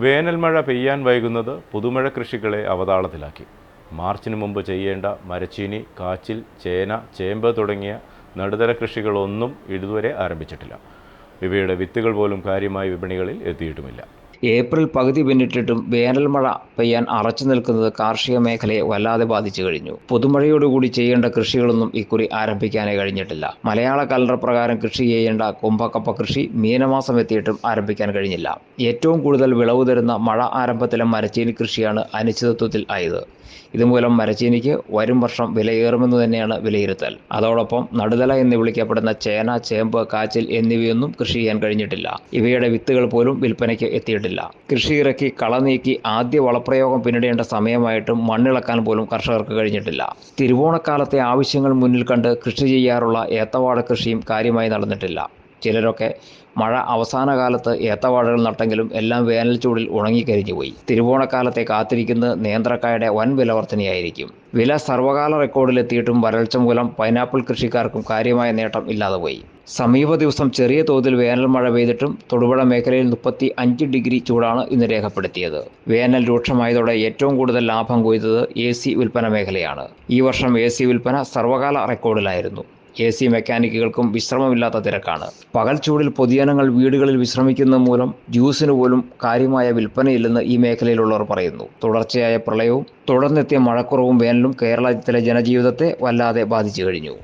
വേനൽമഴ പെയ്യാൻ വൈകുന്നത് പുതുമഴ കൃഷികളെ അവതാളത്തിലാക്കി. മാർച്ചിന് മുമ്പ് ചെയ്യേണ്ട മരച്ചീനി കാച്ചിൽ ചേന ചേമ്പ് തുടങ്ങിയ നടുതര കൃഷികളൊന്നും ഇതുവരെ ആരംഭിച്ചിട്ടില്ല. ഇവയുടെ വിത്തുകൾ പോലും കാര്യമായി വിപണികളിൽ എത്തിയിട്ടുമില്ല. ഏപ്രിൽ പകുതി പിന്നിട്ടിട്ടും വേനൽ മഴ പെയ്യാൻ അറച്ചു നിൽക്കുന്നത് കാർഷിക മേഖലയെ വല്ലാതെ ബാധിച്ചു കഴിഞ്ഞു. പുതുമഴയോടുകൂടി ചെയ്യേണ്ട കൃഷികളൊന്നും ഇക്കുറി ആരംഭിക്കാനേ കഴിഞ്ഞിട്ടില്ല. മലയാള കലണ്ടർ പ്രകാരം കൃഷി ചെയ്യേണ്ട കുംഭക്കപ്പ കൃഷി മീനമാസം എത്തിയിട്ടും ആരംഭിക്കാൻ കഴിഞ്ഞില്ല. ഏറ്റവും കൂടുതൽ വിളവ് തരുന്ന മഴ ആരംഭത്തിലെ മരച്ചീനി കൃഷിയാണ് അനിശ്ചിതത്വത്തിൽ ആയത്. ഇതുമൂലം മരച്ചീനിക്ക് വരും വർഷം വിലയേറുമെന്ന് തന്നെയാണ് വിലയിരുത്തൽ. അതോടൊപ്പം നടുതല എന്ന് വിളിക്കപ്പെടുന്ന ചേന ചേമ്പ് കാച്ചിൽ എന്നിവയൊന്നും കൃഷി ചെയ്യാൻ കഴിഞ്ഞിട്ടില്ല. ഇവയുടെ വിത്തുകൾ പോലും വിൽപ്പനയ്ക്ക് എത്തിയിട്ടില്ല. കൃഷി ഇറക്കി കള നീക്കി ആദ്യ വളപ്രയോഗം പിന്നിടേണ്ട സമയമായിട്ടും മണ്ണിളക്കാൻ പോലും കർഷകർക്ക് കഴിഞ്ഞിട്ടില്ല. തിരുവോണക്കാലത്തെ ആവശ്യങ്ങൾ മുന്നിൽ കണ്ട് കൃഷി ചെയ്യാറുള്ള ഏത്തവാഴ കൃഷിയും കാര്യമായി നടന്നിട്ടില്ല. ചിലരൊക്കെ മഴ അവസാന കാലത്ത് ഏത്തവാഴകൾ നട്ടെങ്കിലും എല്ലാം വേനൽ ചൂടിൽ ഉണങ്ങിക്കരിഞ്ഞുപോയി തിരുവോണക്കാലത്തെ കാത്തിരിക്കുന്നത് നേന്ത്രക്കായുടെ വൻ വില വർധനയായിരിക്കും വില സർവകാല റെക്കോർഡിലെത്തിയിട്ടും വരൾച്ച മൂലം പൈനാപ്പിൾ കൃഷിക്കാർക്കും കാര്യമായ നേട്ടം ഇല്ലാതെ പോയി സമീപ ദിവസം ചെറിയ തോതിൽ വേനൽ മഴ പെയ്തിട്ടും തൊടുപുഴ മേഖലയിൽ മുപ്പത്തി അഞ്ച് ഡിഗ്രി ചൂടാണ് ഇന്ന് രേഖപ്പെടുത്തിയത്. വേനൽ രൂക്ഷമായതോടെ ഏറ്റവും കൂടുതൽ ലാഭം കൊയ്തത് എ സി വിൽപ്പന മേഖലയാണ്. ഈ വർഷം എ സി വിൽപ്പന സർവകാല റെക്കോർഡിലായിരുന്നു. എ സി മെക്കാനിക്കുകൾക്കും വിശ്രമമില്ലാത്ത തിരക്കാണ്. പകൽ ചൂടിൽ പൊതുജനങ്ങൾ വീടുകളിൽ വിശ്രമിക്കുന്ന മൂലം ജ്യൂസിന് പോലും കാര്യമായ വിൽപ്പനയില്ലെന്ന് ഈ മേഖലയിലുള്ളവർ പറയുന്നു. തുടർച്ചയായ പ്രളയവും തുടർന്നെത്തിയ മഴക്കുറവും വേനലും കേരളത്തിലെ ജനജീവിതത്തെ വല്ലാതെ ബാധിച്ചു കഴിഞ്ഞു.